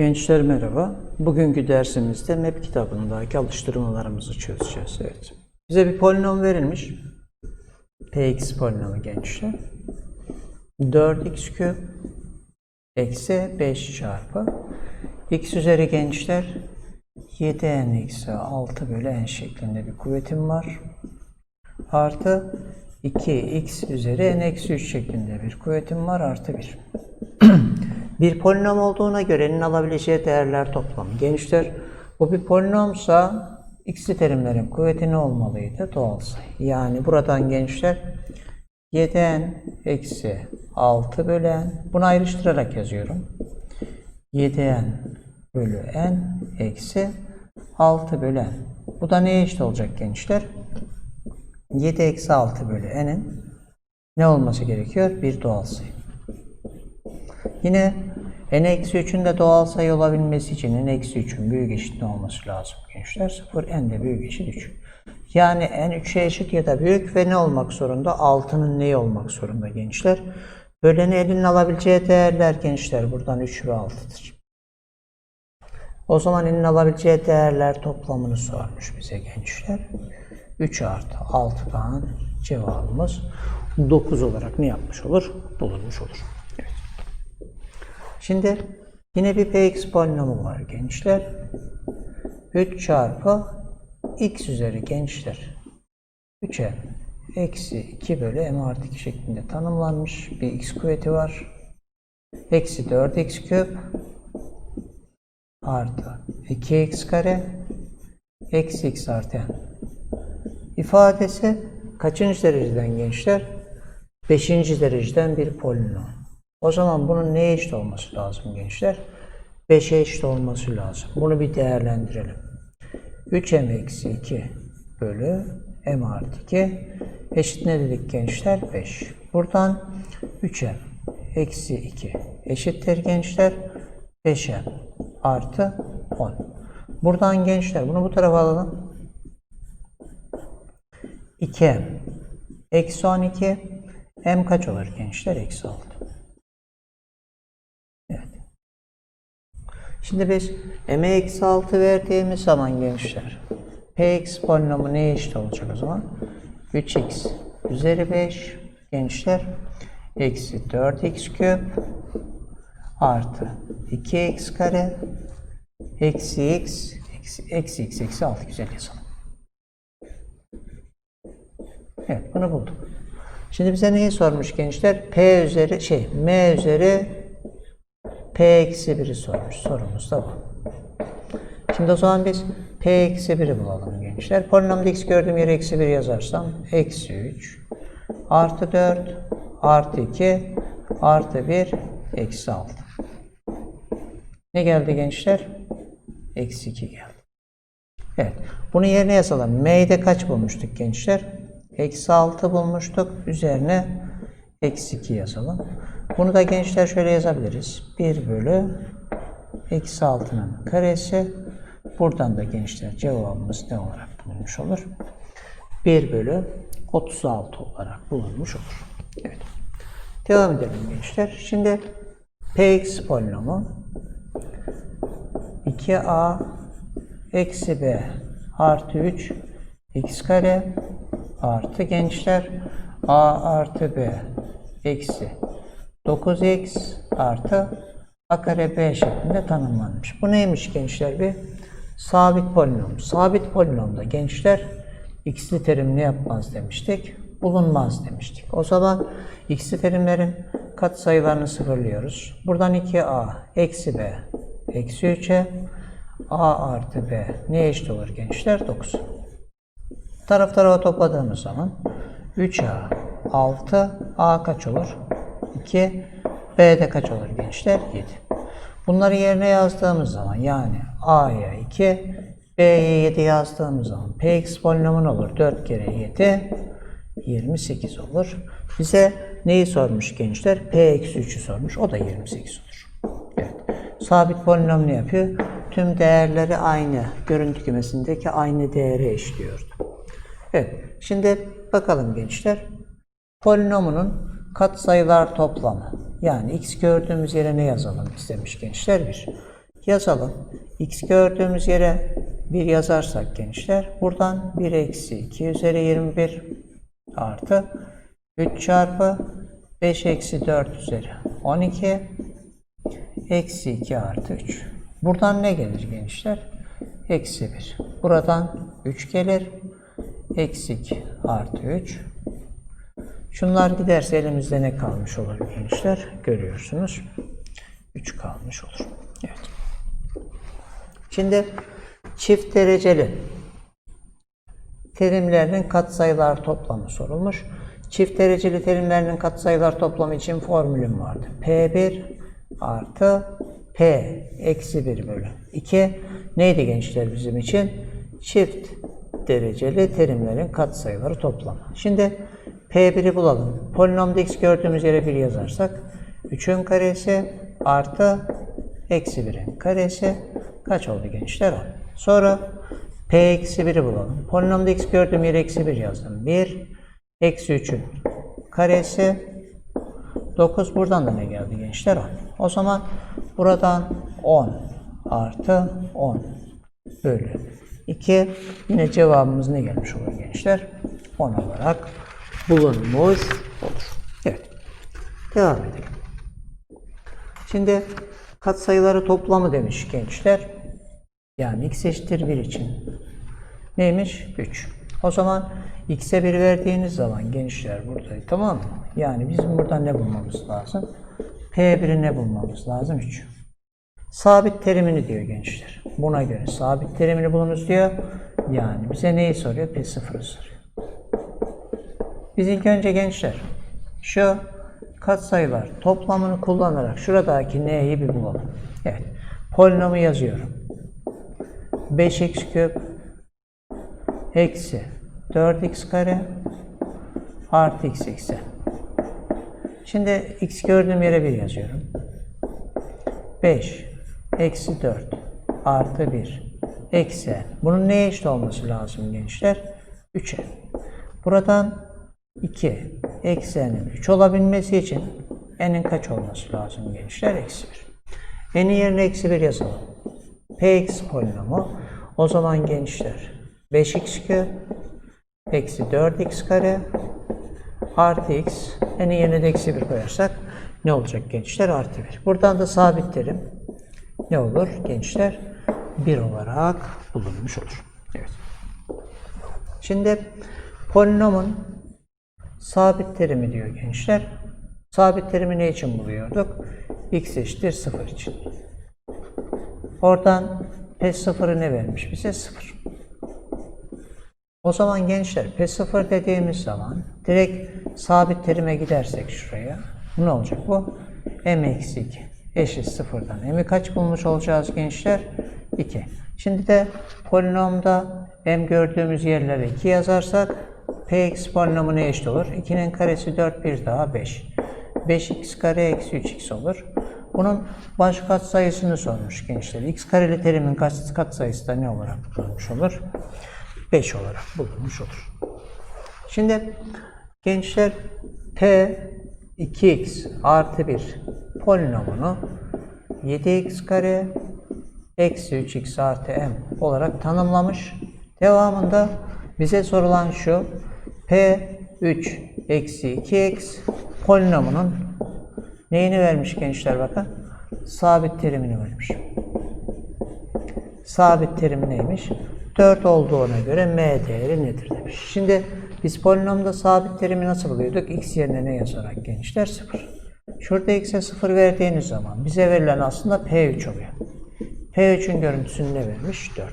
Gençler merhaba. Bugünkü dersimizde MEP kitabındaki alıştırmalarımızı çözeceğiz. Evet. Bize bir polinom verilmiş. Px polinomu gençler. 4x küp eksi 5 çarpı x üzeri gençler 7n eksi 6 bölü n şeklinde bir kuvvetim var. Artı 2x üzeri n eksi 3 şeklinde bir kuvvetim var. Artı 1. Bir polinom olduğuna göre n'in alabileceği değerler toplamı. Gençler bu bir polinomsa x'li terimlerin kuvveti ne olmalıydı? Doğal sayı. Yani buradan gençler 7n eksi 6 bölü n. Bunu ayrıştırarak yazıyorum. 7n bölü n eksi 6 bölü n. Bu da neye eşit olacak gençler? 7 eksi 6 bölü n'in ne olması gerekiyor? Bir doğal sayı. Yine n-3'ün de doğal sayı olabilmesi için n-3'ün büyük eşit ne olması lazım gençler? 0, n de büyük eşit 3. Yani n 3'e eşit ya da büyük ve ne olmak zorunda? 6'nın neyi olmak zorunda gençler? Böleni elinin alabileceği değerler gençler buradan 3 ve 6'dır. O zaman elinin alabileceği değerler toplamını sormuş bize gençler. 3 artı 6'dan cevabımız 9 olarak ne yapmış olur? Bulunmuş olur. Şimdi yine bir px polinomu var gençler. 3 çarpı x üzeri gençler. 3'e eksi 2 bölü m artı 2 şeklinde tanımlanmış bir x kuvveti var. Eksi 4x küp artı 2x kare eksi x artı n. İfadesi kaçıncı dereceden gençler? Beşinci dereceden bir polinom. O zaman bunun neye eşit olması lazım gençler? 5'e eşit olması lazım. Bunu bir değerlendirelim. 3m eksi 2 bölü m artı 2 eşit ne dedik gençler? 5. Buradan 3m eksi 2 eşittir gençler. 5m artı 10. Buradan gençler bunu bu tarafa alalım. 2m eksi 12 m kaç olur gençler? Eksi 6. Şimdi biz m'e eksi 6 verdiğimiz zaman gençler px polinomu neye eşit olacak o zaman? 3x üzeri 5 gençler eksi 4x küp artı 2x kare eksi x eksi, eksi x eksi 6 güzel yazalım. Evet bunu bulduk. Şimdi bize neyi sormuş gençler? P üzeri şey M üzeri P eksi 1'i sormuş. Sorumuz da bu. Şimdi o zaman biz P eksi 1'i bulalım gençler. Polinomda x gördüğüm yere eksi 1 yazarsam eksi 3 artı 4 artı 2 artı 1 eksi 6. Ne geldi gençler? Eksi 2 geldi. Evet. Bunu yerine yazalım. M'de kaç bulmuştuk gençler? Eksi 6 bulmuştuk. Üzerine eksi 2 yazalım. Bunu da gençler şöyle yazabiliriz. 1 bölü eksi 6'nın karesi. Buradan da gençler cevabımız ne olarak bulunmuş olur? 1 bölü 36 olarak bulunmuş olur. Evet. Devam edelim gençler. Şimdi px polinomu 2a eksi b artı 3 x kare artı gençler a artı b eksi 9x artı a kare b şeklinde tanımlanmış. Bu neymiş gençler bir? Sabit polinom. Sabit polinomda gençler x'li terim yapmaz demiştik? Bulunmaz demiştik. O zaman x'li terimlerin katsayılarını sıfırlıyoruz. Buradan 2a eksi b eksi 3'e a artı b ne eşit olur gençler? 9. Taraf tarafa topladığımız zaman 3a 6 a kaç olur? 2 b'de kaç olur gençler? 7. Bunları yerine yazdığımız zaman yani a'ya 2 b'ye 7 yazdığımız zaman px polinomu ne olur? 4 kere 7 28 olur. Bize neyi sormuş gençler? p eksi 3'ü sormuş. O da 28 olur. Evet. Sabit polinom ne yapıyor? Tüm değerleri aynı. Görüntü kümesindeki aynı değere eşliyordu. Evet. Şimdi bakalım gençler. Polinomunun katsayılar toplamı. Yani x gördüğümüz yere ne yazalım istemiş gençler? 1. Yazalım. X gördüğümüz yere 1 yazarsak gençler buradan 1 eksi 2 üzeri 21 artı 3 çarpı 5 eksi 4 üzeri 12 eksi 2 artı 3. Buradan ne gelir gençler? Eksi 1. Buradan 3 gelir. Eksi 2 artı 3. Şunlar giderse elimizde ne kalmış olur gençler? Görüyorsunuz. 3 kalmış olur. Evet. Şimdi çift dereceli terimlerinin katsayılar toplamı sorulmuş. Çift dereceli terimlerinin katsayılar toplamı için formülüm vardı. P1 artı P eksi 1 bölü 2 neydi gençler bizim için? Çift dereceli terimlerin katsayıları toplamı. Şimdi P1'i bulalım. Polinomda x gördüğümüz yere 1 yazarsak 3'ün karesi artı eksi 1'in karesi kaç oldu gençler? 10. Sonra P eksi 1'i bulalım. Polinomda x gördüğüm yere eksi 1 yazdım. 1 eksi 3'ün karesi 9 buradan da ne geldi gençler? 10. O zaman buradan 10 artı 10 bölü 2 yine cevabımız ne gelmiş olur gençler? 10 olarak bulunmuş olur. Evet. Devam edelim. Şimdi katsayıları toplamı demiş gençler. Yani x eşittir 1 için. Neymiş? 3. O zaman x'e 1 verdiğiniz zaman gençler burada tamam mı? Yani bizim buradan ne bulmamız lazım? P1'i ne bulmamız lazım? 3. Sabit terimini diyor gençler. Buna göre sabit terimini bulunuz diyor. Yani bize neyi soruyor? P0'ı soruyor. Biz ilk önce gençler şu katsayılar toplamını kullanarak şuradaki n'yi bir bulalım. Evet. Polinomu yazıyorum. 5x küp eksi 4x kare artı x eksi. Şimdi x gördüğüm yere 1 yazıyorum. 5 eksi 4 artı 1 eksi. Bunun neye eşit olması lazım gençler? 3'e. Buradan 2 eksi n'in 3 olabilmesi için n'in kaç olması lazım gençler? Eksi 1. n'in yerine eksi 1 yazalım. px polinomu. O zaman gençler 5x küp eksi 4x kare artı x n'in yerine de eksi 1 koyarsak ne olacak gençler? Artı 1. Buradan da sabit terim ne olur gençler? 1 olarak bulunmuş olur. Evet. Şimdi polinomun sabit terimi diyor gençler. Sabit terimi ne için buluyorduk? x eşittir 0 için. Oradan P0'ı ne vermiş bize? 0. O zaman gençler P0 dediğimiz zaman direkt sabit terime gidersek şuraya ne olacak bu? m eksi 2 eşit 0'dan m'i kaç bulmuş olacağız gençler? 2. Şimdi de polinomda m gördüğümüz yerlere 2 yazarsak px polinomu ne eşit olur? 2'nin karesi 4 bir daha 5. 5x kare eksi 3x olur. Bunun baş katsayısını sormuş gençler. x kareli terimin kaç katsayısı da ne olarak bulunmuş olur? 5 olarak bulunmuş olur. Şimdi gençler p 2x artı 1 polinomunu 7x kare eksi 3x artı m olarak tanımlamış. Devamında bize sorulan şu p 3 eksi 2x polinomunun neyini vermiş gençler bakın? Sabit terimini vermiş. Sabit terimi neymiş? 4 olduğuna göre m değeri nedir demiş. Şimdi biz polinomda sabit terimi nasıl buluyorduk? x yerine ne yazarak gençler? 0. Şurada x'e 0 verdiğiniz zaman bize verilen aslında p3 oluyor. p3'ün görüntüsünü ne vermiş? 4.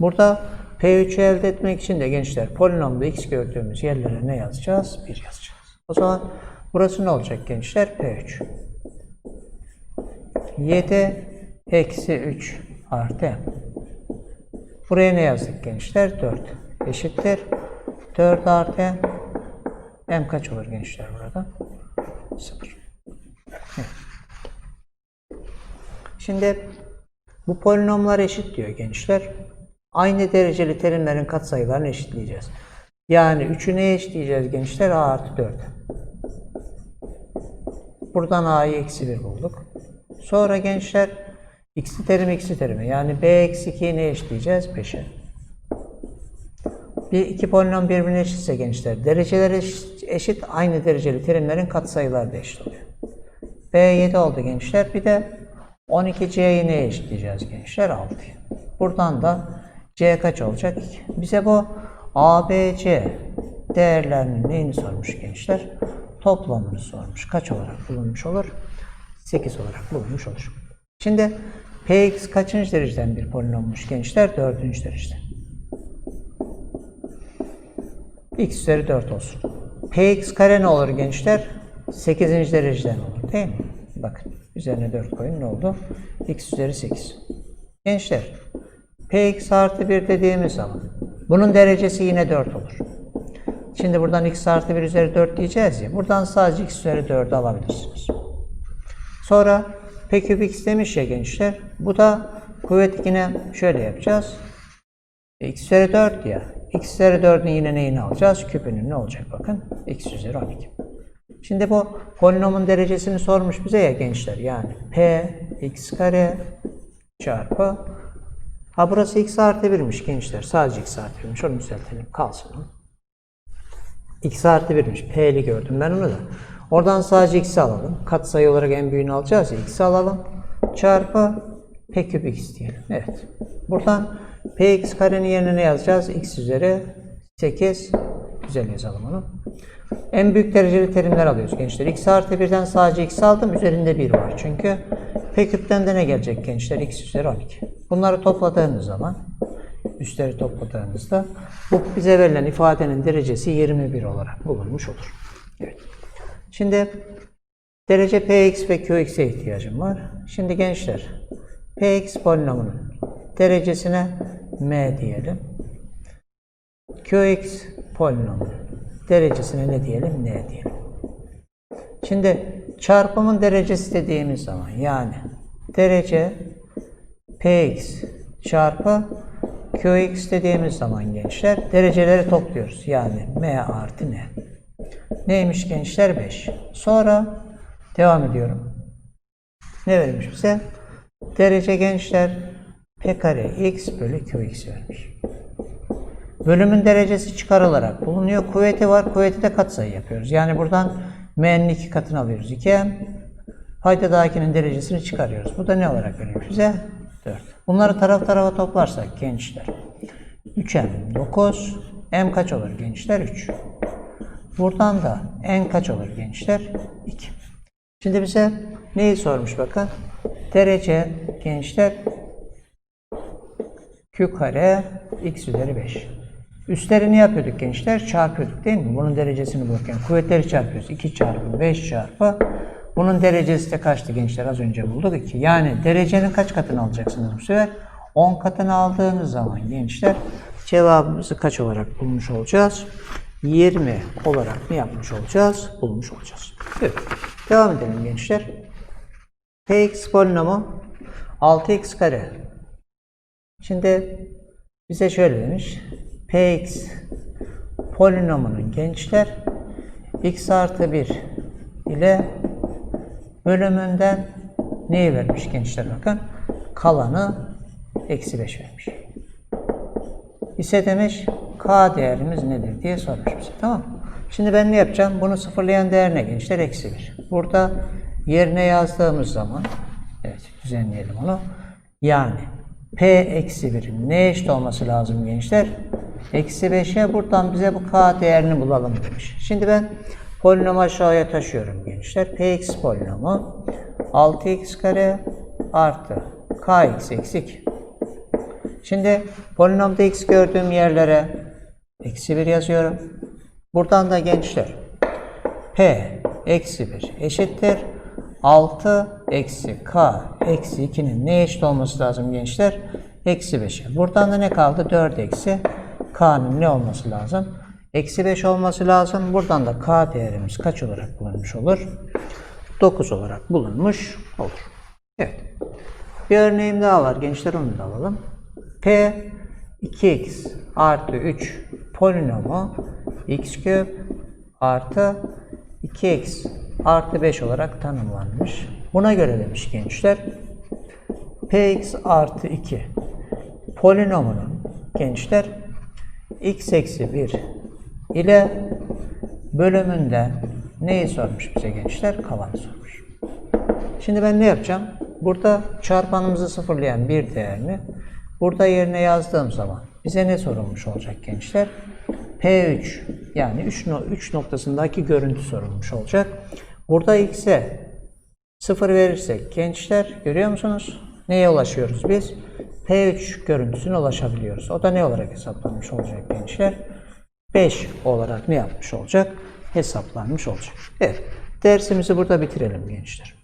Burada p3'ü elde etmek için de gençler polinomda x gördüğümüz yerlere ne yazacağız? 1 yazacağız. O zaman burası ne olacak gençler? p3. 7 eksi 3 artı m. Buraya ne yazdık gençler? 4 eşittir. 4 artı m. m kaç olur gençler burada? 0. Şimdi bu polinomlar eşit diyor gençler. Aynı dereceli terimlerin katsayılarını eşitleyeceğiz. Yani 3'ü neye eşitleyeceğiz gençler? a artı 4. Buradan a'yı eksi 1 bulduk. Sonra gençler x'li terim x'li terime. Yani b eksi 2'yi ne eşitleyeceğiz? 5'e. Bir iki polinom birbirine eşitse gençler, dereceleri eşit, eşit, aynı dereceli terimlerin katsayıları da eşit oluyor. B 7 oldu gençler. Bir de 12C'yi neye eşitleyeceğiz gençler? 6'ya. Buradan da C kaç olacak? 2. Bize bu ABC değerlerinin neyini sormuş gençler? Toplamını sormuş. Kaç olarak bulunmuş olur? 8 olarak bulunmuş olur. Şimdi Px kaçıncı dereceden bir polinommuş gençler? Dördüncü dereceden. x üzeri 4 olsun. Px kare ne olur gençler? 8. dereceden olur değil mi? Bakın üzerine 4 koyun ne oldu? x üzeri 8. Gençler px artı 1 dediğimiz zaman bunun derecesi yine 4 olur. Şimdi buradan x artı 1 üzeri 4 diyeceğiz ya. Buradan sadece x üzeri 4'ü alabilirsiniz. Sonra p küp x demiş ya gençler. Bu da kuvvet yine şöyle yapacağız. X üzeri 4 ya. x üzeri 4'ün yine neyini alacağız? Küpünün ne olacak bakın? x üzeri 12. Şimdi bu polinomun derecesini sormuş bize ya gençler. Yani p x kare çarpı ha burası x artı 1'miş gençler. Sadece x artı 1'miş. Onu düzeltelim. Kalsın x artı 1'miş. p'li gördüm ben onu da. Oradan sadece x'i alalım. Katsayı olarak en büyüğünü alacağız ya. x'i alalım. Çarpı p küp x diyelim. Evet. Buradan px karenin yerine ne yazacağız? x üzeri 8. Güzel yazalım onu. En büyük dereceli terimler alıyoruz gençler. x artı 1'den sadece x aldım. Üzerinde 1 var. Çünkü p küpten de ne gelecek gençler? x üzeri 12. Bunları topladığımız zaman üstleri topladığımızda bu bize verilen ifadenin derecesi 21 olarak bulunmuş olur. Evet. Şimdi derece px ve qx'e ihtiyacım var. Şimdi gençler px polinomunun derecesine m diyelim. qx polinomunun derecesine ne diyelim? n diyelim. Şimdi çarpımın derecesi dediğimiz zaman yani derece px çarpı qx dediğimiz zaman gençler dereceleri topluyoruz. Yani m artı n. Neymiş gençler? 5. Sonra devam ediyorum. Ne vermiş bize? Derece gençler p kare x bölü qx vermiş. Bölümün derecesi çıkarılarak bulunuyor. Kuvveti var. Kuvveti de katsayı yapıyoruz. Yani buradan m'nin iki katını alıyoruz. 2m. Paydadakinin derecesini çıkarıyoruz. Bu da ne olarak verilmiş bize? 4. Bunları taraf tarafa toplarsak gençler. 3m 9. m kaç olur gençler? 3. Buradan da n kaç olur gençler? 2. Şimdi bize neyi sormuş bakın. Derece gençler q kare x üzeri 5. Üstlerini yapıyorduk gençler? Çarpıyorduk değil mi? Bunun derecesini bulurken kuvvetleri çarpıyoruz. 2 çarpı 5 çarpı bunun derecesi de kaçtı gençler? Az önce bulduk 2. Yani derecenin kaç katını alacaksınız bu sefer? 10 katını aldığınız zaman gençler cevabımızı kaç olarak bulmuş olacağız? 20 olarak ne yapmış olacağız? Bulmuş olacağız. Evet. Devam edelim gençler. Px polinomu 6x kare. Şimdi bize şöyle demiş. Px polinomunun gençler x artı 1 ile bölümünden neyi vermiş gençler bakın. Kalanı eksi 5 vermiş. İse demiş k değerimiz nedir diye sormuş bize. Tamam mı? Şimdi ben ne yapacağım? Bunu sıfırlayan değer ne gençler? Eksi 1. Burada yerine yazdığımız zaman evet düzenleyelim onu. Yani p eksi 1'in ne eşit olması lazım gençler? Eksi 5'e buradan bize bu k değerini bulalım demiş. Şimdi ben polinomu aşağıya taşıyorum gençler. px polinomu 6x kare artı kx eksi 2. Şimdi polinomda x gördüğüm yerlere eksi 1 yazıyorum. Buradan da gençler p eksi 1 eşittir. 6 eksi k eksi 2'nin ne eşit olması lazım gençler? Eksi 5'e. Buradan da ne kaldı? 4 eksi k'nın ne olması lazım? Eksi 5 olması lazım. Buradan da k değerimiz kaç olarak bulunmuş olur? 9 olarak bulunmuş olur. Evet. Bir örneğim daha var. Gençler onu da alalım. P 2x artı 3 polinomu x küp artı 2x artı 5 olarak tanımlanmış. Buna göre demiş gençler px artı 2 polinomunun gençler x eksi 1 ile bölümünden neyi sormuş bize gençler? Kalanı sormuş. Şimdi ben ne yapacağım? Burada çarpanımızı sıfırlayan bir değerini burada yerine yazdığım zaman bize ne sorulmuş olacak gençler? P3 yani 3, 3 noktasındaki görüntü sorulmuş olacak. Burada x'e 0 verirsek gençler görüyor musunuz? Neye ulaşıyoruz biz? P3 görüntüsüne ulaşabiliyoruz. O da ne olarak hesaplanmış olacak gençler? 5 olarak ne yapmış olacak? Hesaplanmış olacak. Evet. Dersimizi burada bitirelim gençler.